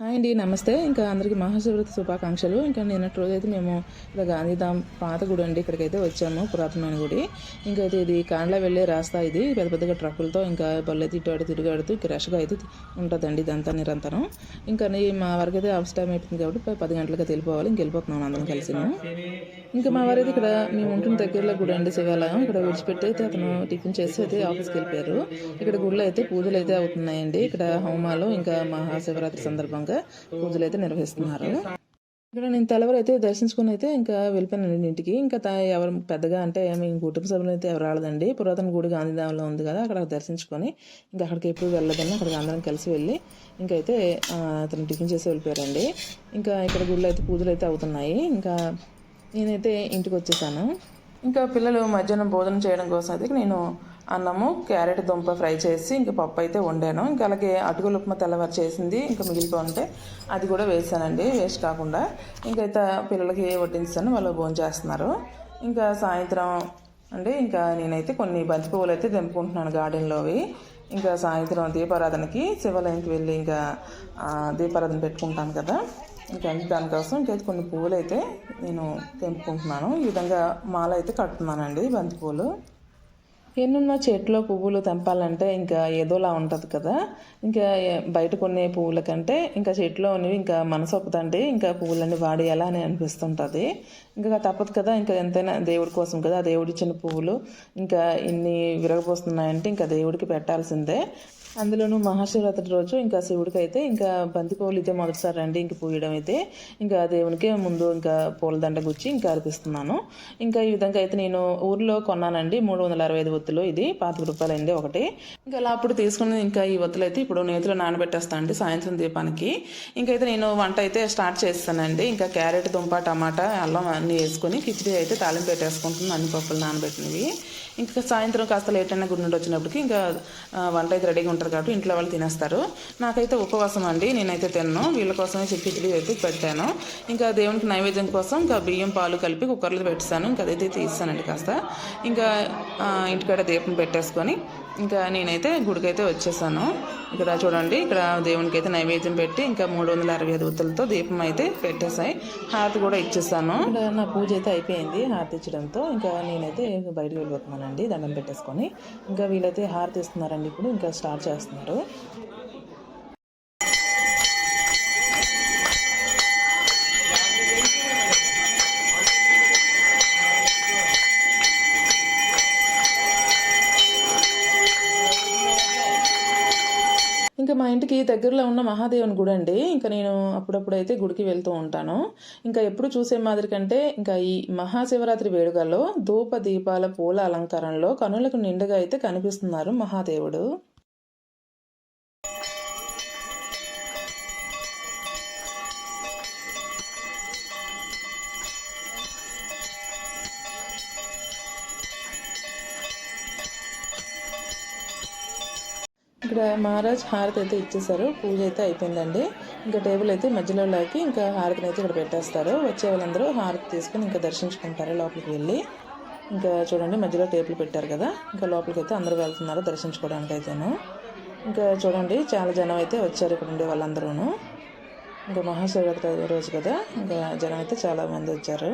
Hi అండి నమస్తే. ఇంకా అందరికీ మహాశివరాత్రి శుభాకాంక్షలు. ఇంకా నిన్నటి రోజు అయితే మేము ఇక్కడ గాంధీధామ్ పాత గుడి అండి ఇక్కడికైతే వచ్చాము పురాతనమైన గుడి. ఇంకా అయితే ఇది కాండ్లా వెళ్ళే రాస్తా ఇది. పెద్ద పెద్దగా ట్రక్కులతో ఇంకా బళ్ళు తిట్టాడు తిరుగాడుతూ అటు ఇంకా రష్గా అయితే ఉంటుందండి ఇదంతా నిరంతరం. ఇంకా మా వారికి అయితే ఆఫీస్ టైం అయిపోతుంది కాబట్టి పది గంటలకు వెళ్ళిపోవాలి ఇంక వెళ్ళిపోతున్నాం అందరం కలిసి ఇంకా మా వారైతే ఇక్కడ మేము ఉంటున్న దగ్గరలో గుడి అండి శివాలయం. ఇక్కడ విడిచిపెట్టి అయితే అతను టిఫిన్ చేసి అయితే ఆఫీస్కి వెళ్ళిపోయారు. ఇక్కడ గుడిలో అయితే పూజలు అయితే అవుతున్నాయండి. ఇక్కడ హోమాలు ఇంకా మహాశివరాత్రి సందర్భంగా పూజలు అయితే నిర్వహిస్తున్నారు. ఇక్కడ నేను తెల్లవారు అయితే దర్శించుకుని అయితే ఇంకా వెళ్ళిపోయాను ఇంటికి. ఇంకా ఎవరు పెద్దగా అంటే మీ కుటుంబ సభ్యులు అయితే ఎవరు రాలేదండి. పురాతన గుడి గాంధీధామంలో ఉంది కదా అక్కడ దర్శించుకొని ఇంకా అక్కడికి ఎప్పుడు వెళ్ళదని అక్కడికి అందరం కలిసి వెళ్ళి ఇంకా అయితే ఆ, అతను టిఫిన్ చేసి వెళ్ళిపోయారండి. ఇంకా ఇక్కడ గుడిలో అయితే పూజలు అయితే అవుతున్నాయి. ఇంకా నేనైతే ఇంటికి వచ్చేసాను. ఇంకా పిల్లలు మధ్యాహ్నం భోజనం చేయడం కోసం అయితే నేను అన్నము క్యారెట్ దుంప ఫ్రై చేసి ఇంకా పప్పు అయితే వండాను. ఇంకా అలాగే అటుకుల ఉప్మా తెల్లవారు చేసింది ఇంకా మిగిలిపో ఉంటే అది కూడా వేసానండి వేస్ట్ కాకుండా. ఇంకైతే పిల్లలకి వడ్డించాను వాళ్ళు భోజనం చేస్తున్నారు. ఇంకా సాయంత్రం అంటే ఇంకా నేనైతే కొన్ని బంతి పువ్వులు అయితే తెంపుకుంటున్నాను గార్డెన్లోవి. ఇంకా సాయంత్రం దీపారాధనకి శివాలయంకి వెళ్ళి ఇంకా దీపారాధన పెట్టుకుంటాను కదా. ఇంకా దానికోసం ఇంకైతే కొన్ని పువ్వులు అయితే నేను తెంపుకుంటున్నాను. ఈ విధంగా మాల అయితే కట్టుతున్నానండి బంతి పువ్వులు. ఎన్నున్న చెట్లో పువ్వులు తెంపాలంటే ఇంకా ఏదోలా ఉంటుంది కదా. ఇంకా బయట కొనే పువ్వుల కంటే ఇంకా చెట్లో ఉన్నవి ఇంకా మనసు ఒప్పుతంటే ఇంకా పువ్వులన్నీ వాడేయాలా అని అనిపిస్తుంటుంది. ఇంకా తప్పదు కదా ఇంకా ఎంతైనా దేవుడి కోసం కదా దేవుడిచ్చిన దేవుడి పువ్వులు. ఇంకా ఇన్ని విరగబోస్తున్నాయంటే ఇంకా దేవుడికి పెట్టాల్సిందే. అందులోనూ మహాశివరాత్రి రోజు ఇంకా శివుడికి అయితే ఇంకా బంతిపూలు ఇదే మొదటిసారి అండి ఇంక పూయడం అయితే ఇంకా దేవునికి ముందు ఇంకా పూలదండ గుచ్చి ఇంకా అర్పిస్తున్నాను. ఇంకా ఈ విధంగా అయితే నేను ఊర్లో కొన్నానండి మూడు వందల అరవై ఐదు ఒత్తులు. ఇది పాతిక రూపాయలండి ఒకటి. ఇంకా అలా అప్పుడు తీసుకుని ఇంకా ఈ ఒత్తులు అయితే ఇప్పుడు నేతిలో నానబెట్టేస్తాను అండి సాయంత్రం దీపానికి. ఇంకైతే నేను వంట అయితే స్టార్ట్ చేస్తానండి. ఇంకా క్యారెట్ దుంప టమాటా అల్లం అన్నీ వేసుకొని కిచిడి అయితే తాలింపు పెట్టేసుకుంటున్నాను అన్ని పప్పులు నానబెట్టినవి. ఇంకా సాయంత్రం కాస్త లేట్ అయినా గుడి నుండి వచ్చినప్పటికి ఇంకా వంట అయితే రెడీగా ఉంటారు కాబట్టి ఇంట్లో వాళ్ళు తినేస్తారు. నాకైతే ఉపవాసం అండి నేనైతే తిన్నాను వీళ్ళ కోసమే చెప్పి ఇడ్లీ అయితే పెట్టాను. ఇంకా దేవునికి నైవేద్యం కోసం ఇంకా బియ్యం పాలు కలిపి కుక్కర్లో పెట్టాను. ఇంకా అదైతే తీస్తానండి కాస్త. ఇంకా ఇంటికాడ దీపం పెట్టేసుకొని ఇంకా నేనైతే గుడికైతే వచ్చేసాను. ఇక్కడ చూడండి ఇక్కడ దేవునికి అయితే నైవేద్యం పెట్టి ఇంకా మూడు వందల అరవై ఐదు ఉత్తులతో దీపం అయితే పెట్టేసాయి హారతి కూడా ఇచ్చేసాను. ఇక్కడ నా పూజ అయితే అయిపోయింది హారతి ఇచ్చడంతో ఇంకా నేనైతే బయటకు వెళ్ళిపోతున్నానండి దండం పెట్టేసుకొని. ఇంకా వీళ్ళైతే హారతి ఇస్తున్నారండి ఇప్పుడు ఇంకా స్టార్ట్ చేస్తున్నారు. ఇంకా మా ఇంటికి దగ్గరలో ఉన్న మహాదేవుని గుడి అండి. ఇంకా నేను అప్పుడప్పుడు అయితే గుడికి వెళ్తూ ఉంటాను. ఇంకా ఎప్పుడు చూసే మాదిరి కంటే ఇంకా ఈ మహాశివరాత్రి వేడుకల్లో ధూప దీపాల పూల అలంకారంలో కనులకు నిండుగా అయితే కనిపిస్తున్నారు మహాదేవుడు. ఇక్కడ మహారాజ్ హారతి అయితే ఇచ్చేసారు పూజ అయితే అయిపోయిందండి. ఇంకా టేబుల్ అయితే మధ్యలో లాగి ఇంకా హారతిని అయితే ఇక్కడ పెట్టేస్తారు. వచ్చే వాళ్ళందరూ హారతి తీసుకుని ఇంకా దర్శించుకుంటారు లోపలికి వెళ్ళి. ఇంకా చూడండి మధ్యలో టేబుల్ పెట్టారు కదా. ఇంకా లోపలికి అయితే అందరూ వెళ్తున్నారు దర్శించుకోవడానికి అయితేను. ఇంకా చూడండి చాలా జనం అయితే వచ్చారు ఇక్కడ ఉండే వాళ్ళందరూ ఇంకా మహాశివరాత్రి రోజు కదా. ఇంకా జనం అయితే చాలా మంది వచ్చారు.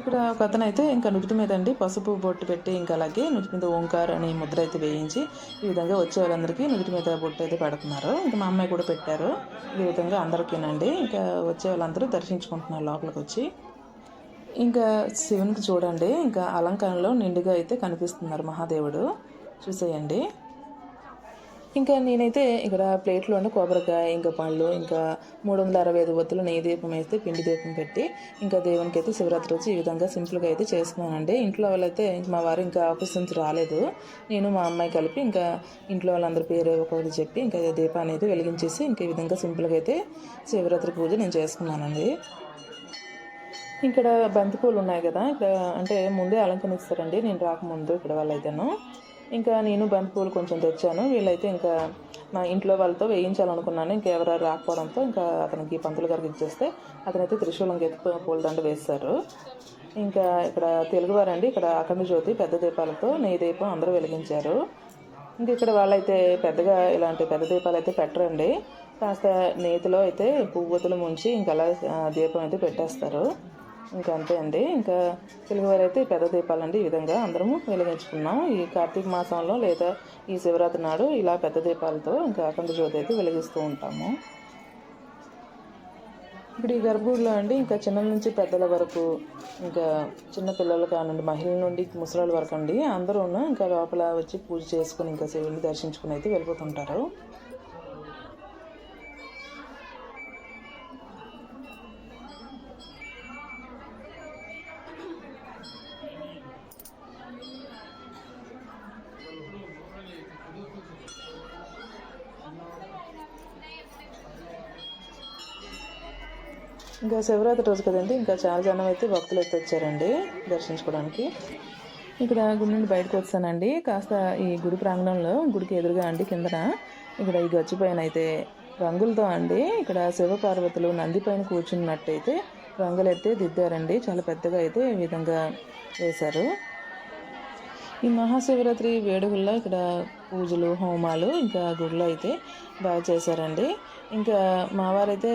ఇక్కడ ఒక అతను అయితే ఇంకా నుదుటి మీద అండి పసుపు బొట్టు పెట్టి ఇంకా అలాగే నుదుటి మీద ఓంకార్ అని ముద్ర అయితే వేయించి ఈ విధంగా వచ్చే వాళ్ళందరికీ నుదుటి మీద బొట్టు అయితే పెడుతున్నారు. ఇంకా మా అమ్మాయి కూడా పెట్టారు. ఈ విధంగా అందరికీనండి. ఇంకా వచ్చే వాళ్ళందరూ దర్శించుకుంటున్నారు లోపలికి వచ్చి. ఇంకా శివునికి చూడండి. ఇంకా అలంకరణలో నిండుగా అయితే కనిపిస్తున్నారు మహాదేవుడు. చూసేయండి. ఇంకా నేనైతే ఇక్కడ ప్లేట్లోనే కొబ్బరికాయ ఇంకా పళ్ళు ఇంకా మూడు వందల అరవై ఐదు వత్తులు నెయ్యి దీపం వేస్తే పిండి దీపం పెట్టి ఇంకా దేవునికి అయితే శివరాత్రి వచ్చి ఈ విధంగా సింపుల్గా అయితే చేసుకున్నానండి. ఇంట్లో వాళ్ళైతే మా వారు ఇంకా ఆఫీస్ నుంచి రాలేదు. నేను మా అమ్మాయి కలిపి ఇంకా ఇంట్లో వాళ్ళందరి పేరు ఒకటి చెప్పి ఇంకా దీపాన్ని అయితే వెలిగించేసి ఇంకా ఈ విధంగా సింపుల్గా అయితే శివరాత్రి పూజ నేను చేసుకున్నానండి. ఇక్కడ బంతిపూలు ఉన్నాయి కదా ఇక్కడ అంటే ముందే అలంకరిస్తారండి. నేను రాకముందు ఇక్కడ వాళ్ళైతేను. ఇంకా నేను బంతిపూలు కొంచెం తెచ్చాను. వీళ్ళైతే ఇంకా మా ఇంట్లో వాళ్ళతో వేయించాలనుకున్నాను. ఇంకా ఎవరు రాకపోవడంతో ఇంకా అతనికి పంతులు గారికి ఇచ్చేస్తే అతనైతే త్రిశూలం ఎత్తి పూలదండ వేశారు. ఇంకా ఇక్కడ తెలుగువారండి. ఇక్కడ అఖండ జ్యోతి పెద్ద దీపాలతో నెయ్యి దీపం అందరూ వెలిగించారు. ఇంక ఇక్కడ వాళ్ళైతే పెద్దగా ఇలాంటి పెద్ద దీపాలు అయితే పెట్టరండి. కాస్త నేతిలో అయితే పువ్వుతులు ముంచి ఇంకా అలా దీపం అయితే పెట్టేస్తారు. ఇంకా అంతే అండి. ఇంకా తెలుగువారు అయితే పెద్ద దీపాలండి ఈ విధంగా అందరము వెలిగించుకున్నాం ఈ కార్తీక మాసంలో లేదా ఈ శివరాత్రి నాడు ఇలా పెద్ద దీపాలతో ఇంకా అఖండ జ్యోతి అయితే వెలిగిస్తూ ఉంటాము. ఇప్పుడు ఈ గర్భగుడిలో అండి ఇంకా చిన్నల నుంచి పెద్దల వరకు ఇంకా చిన్న పిల్లలు కానివ్వండి మహిళల నుండి ముసలాల వరకు అండి అందరూ ఇంకా లోపల వచ్చి పూజ చేసుకుని ఇంకా శివుని దర్శించుకుని అయితే వెళ్ళిపోతుంటారు. ఇంకా శివరాత్రి రోజు కదండి ఇంకా చాలా జనం అయితే భక్తులు అయితే వచ్చారండి దర్శించుకోవడానికి. ఇక్కడ గుడి నుండి బయటకు వచ్చానండి. కాస్త ఈ గుడి ప్రాంగణంలో గుడికి ఎదురుగా అండి కిందన ఇక్కడ ఈ గచ్చి పైన అయితే రంగులతో అండి ఇక్కడ శివపార్వతులు నంది పైన కూర్చున్నట్టయితే రంగులు అయితే దిద్దారండి చాలా పెద్దగా అయితే ఈ విధంగా వేశారు. ఈ మహాశివరాత్రి వేడుకల్లో ఇక్కడ పూజలు హోమాలు ఇంకా గుడిలో అయితే బాగా చేశారండి. ఇంకా మా వారైతే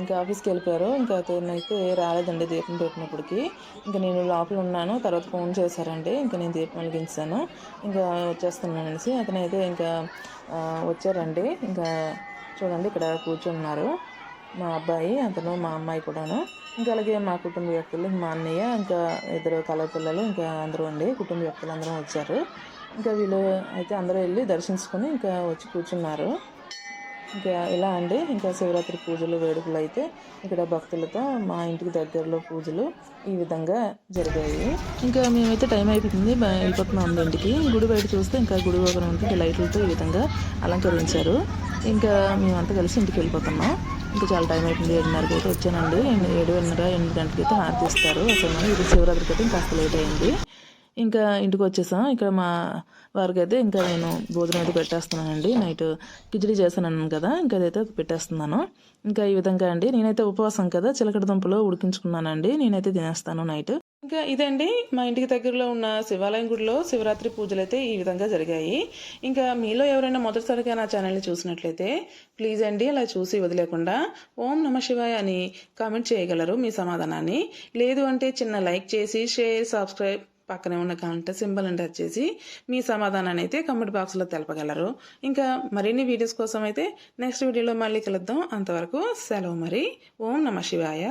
ఇంకా ఆఫీస్కి వెళ్ళిపోయారు. ఇంకా అతనైతే రాలేదండి దీపం పెట్టినప్పటికి. ఇంకా నేను లోపల ఉన్నాను. తర్వాత ఫోన్ చేశారండి. ఇంకా నేను దీపం వెలిగించాను. ఇంకా వచ్చేస్తున్నాను అనేసి అతనైతే ఇంకా వచ్చారండి. ఇంకా చూడండి ఇక్కడ కూర్చున్నారు. మా అబ్బాయి అతను మా అమ్మాయి కూడాను. ఇంకా అలాగే మా కుటుంబ వ్యక్తులు మా అన్నయ్య ఇంకా ఇద్దరు కలవ పిల్లలు ఇంకా అందరూ అండి. కుటుంబ వ్యక్తులు అందరూ వచ్చారు. ఇంకా వీళ్ళు అయితే అందరూ వెళ్ళి దర్శించుకొని ఇంకా వచ్చి కూర్చున్నారు. ఇంకా ఇలా అండి ఇంకా శివరాత్రి పూజలు వేడుకలు అయితే ఇక్కడ భక్తులతో మా ఇంటికి దగ్గరలో పూజలు ఈ విధంగా జరిగాయి. ఇంకా మేమైతే టైం అయిపోతుంది. బ- వెళ్ళిపోతున్నాం ఇంటికి గుడి బయట చూస్తే ఇంకా గుడి ఒక లైట్లతో ఈ విధంగా అలంకరించారు. ఇంకా మేమంతా కలిసి ఇంటికి వెళ్ళిపోతున్నాం. ఇంకా చాలా టైం అయిపోయింది. ఏడున్నరకి అయితే వచ్చానండి. ఏడున్నర ఎనిమిది గంటలకి అయితే హారతి ఇస్తారు అసలు ఇది శివరాత్రికి అయితే కాస్త లేట్ అయింది. ఇంకా ఇంటికి వచ్చేసాం. ఇక్కడ మా వారికి అయితే ఇంకా నేను భోజనం అయితే పెట్టేస్తున్నానండి. నైట్ కిచిడి చేశాను కదా ఇంకా అదైతే పెట్టేస్తున్నాను. ఇంకా ఈ విధంగా అండి. నేనైతే ఉపవాసం కదా చిలకడ దుంపలో ఉడికించుకున్నానండి. నేనైతే తినేస్తాను నైట్. ఇంకా ఇదండి మా ఇంటికి దగ్గరలో ఉన్న శివాలయం గుడిలో శివరాత్రి పూజలు అయితే ఈ విధంగా జరిగాయి. ఇంకా మీలో ఎవరైనా మొదటిసారిగా నా ఛానల్ని చూసినట్లయితే ప్లీజ్ అండి అలా చూసి వదిలేకుండా ఓం నమ శివాయ అని కామెంట్ చేయగలరు మీ సమాధానాన్ని. లేదు అంటే చిన్న లైక్ చేసి షేర్ సబ్స్క్రైబ్ పక్కనే ఉన్న గంట సింబల్ని టచ్ చేసి మీ సమాధానాన్ని అయితే కమెంట్ బాక్స్లో తెలపగలరు. ఇంకా మరిన్ని వీడియోస్ కోసం అయితే నెక్స్ట్ వీడియోలో మళ్ళీ కలుద్దాం. అంతవరకు సెలవు మరి. ఓం నమ శివాయ.